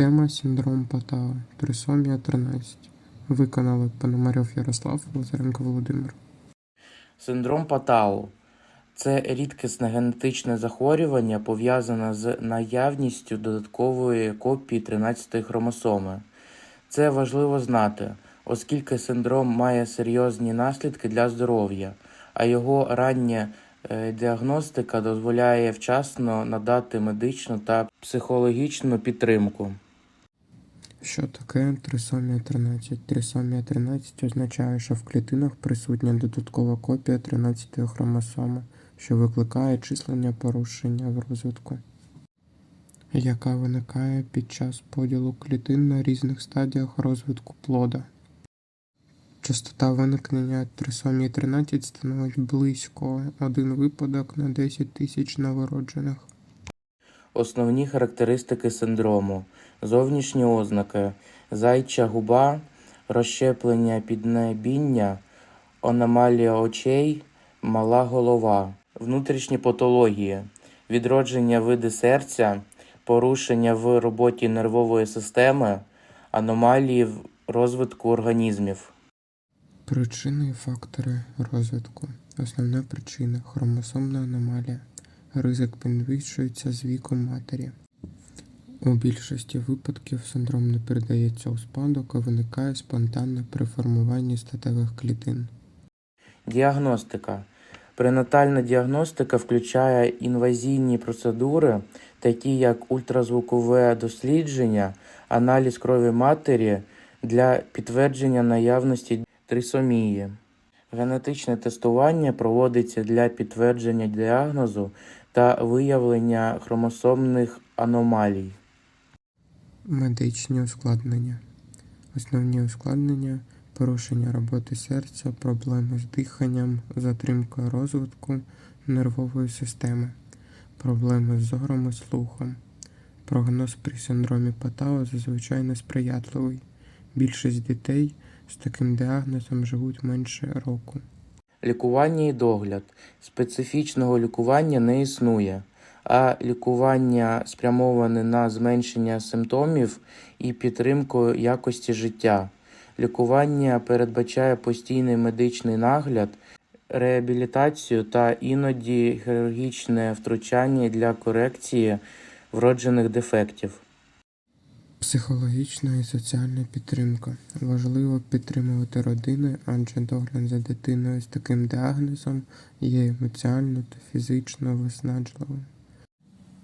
Тема синдром Патау. Трисомія 13. Виконали Пономарьов Ярослав, Лазаренко Володимир. Синдром Патау це рідкісне генетичне захворювання, пов'язане з наявністю додаткової копії 13-ї хромосоми. Це важливо знати, оскільки синдром має серйозні наслідки для здоров'я, а його рання е, діагностика дозволяє вчасно надати медичну та психологічну підтримку. Що таке трисомія 13? Трисомія 13 означає, що в клітинах присутня додаткова копія 13 хромосоми, що викликає числення порушення в розвитку, яка виникає під час поділу клітин на різних стадіях розвитку плода. Частота виникнення трисомії 13 становить близько один випадок на 10 тисяч новороджених. Основні характеристики синдрому: зовнішні ознаки, зайча губа, розщеплення піднебіння, аномалія очей, мала голова, внутрішні патології, відродження види серця, порушення в роботі нервової системи, аномалії в розвитку організмів. Причини і фактори розвитку. Основна причина хромосомна аномалія. Ризик підвищується з віком матері. У більшості випадків синдром не передається у спадок, а виникає спонтанно при формуванні статевих клітин. Діагностика. Пренатальна діагностика включає інвазійні процедури, такі як ультразвукове дослідження, аналіз крові матері для підтвердження наявності трисомії. Генетичне тестування проводиться для підтвердження діагнозу та виявлення хромосомних аномалій. Медичні ускладнення. Основні ускладнення порушення роботи серця, проблеми з диханням, затримка розвитку нервової системи, проблеми з зором і слухом. Прогноз при синдромі Патау зазвичай несприятливий. Більшість дітей з таким діагнозом живуть менше року. Лікування і догляд. Специфічного лікування не існує, а лікування спрямоване на зменшення симптомів і підтримку якості життя. Лікування передбачає постійний медичний нагляд, реабілітацію та іноді хірургічне втручання для корекції вроджених дефектів. Психологічна і соціальна підтримка. Важливо підтримувати родини, адже догляд за дитиною з таким діагнозом є емоціонально та фізично виснажливим.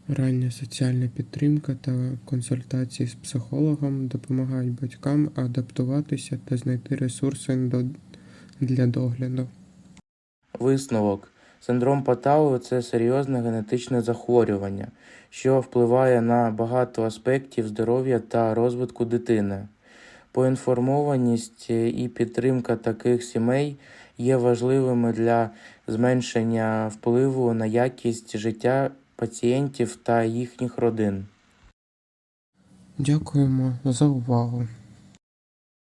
Рання соціальна підтримка та консультації з психологом допомагають батькам адаптуватися та знайти ресурси для догляду. Висновок. Синдром Патау – це серйозне генетичне захворювання, що впливає на багато аспектів здоров'я та розвитку дитини. Поінформованість і підтримка таких сімей є важливими для зменшення впливу на якість життя пацієнтів та їхніх родин. Дякуємо за увагу!